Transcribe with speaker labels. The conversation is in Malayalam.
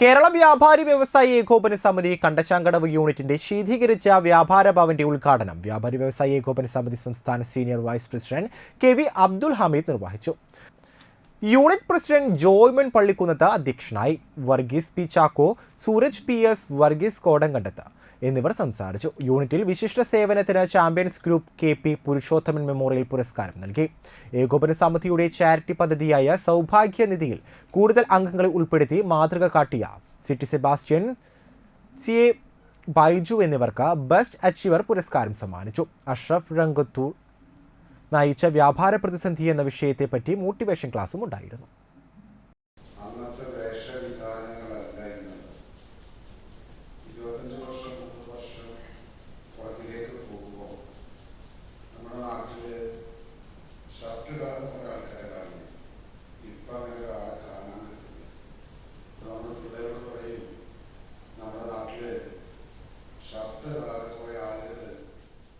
Speaker 1: കേരള വ്യാപാരി വ്യവസായി ഏകോപന സമിതി കണ്ടശാങ്കടവ് യൂണിറ്റിന്റെ ശീതീകരിച്ച വ്യാപാര ഭവന്റെ ഉദ്ഘാടനം വ്യാപാരി വ്യവസായി ഏകോപന സമിതി സംസ്ഥാന senior vice president K V Abdul Hameed നിർവഹിച്ചു. യൂണിറ്റ് പ്രസിഡന്റ് ജോയ്മൻ പള്ളിക്കുന്നത്ത് അധ്യക്ഷനായി Varghese P Chacko Sooraj P S Varghese കോടം Kodankandath എന്നിവർ സംസാരിച്ചു. യൂണിറ്റിൽ വിശിഷ്ട സേവനത്തിന് champions group K P Purushothaman memorial പുരസ്കാരം നൽകി. ഏകോപന സമിതിയുടെ ചാരിറ്റി പദ്ധതിയായ സൗഭാഗ്യ നിധിയിൽ കൂടുതൽ അംഗങ്ങളെ ഉൾപ്പെടുത്തി മാതൃക കാട്ടിയ city Sebastian C A Baiju എന്നിവർക്ക് ബെസ്റ്റ് അച്ചീവർ പുരസ്കാരം സമ്മാനിച്ചു. അഷ്റഫ് രംഗത്തൂർ നയിച്ച വ്യാപാര പ്രതിസന്ധി എന്ന വിഷയത്തെപ്പറ്റി മോട്ടിവേഷൻ ക്ലാസും ഉണ്ടായിരുന്നു.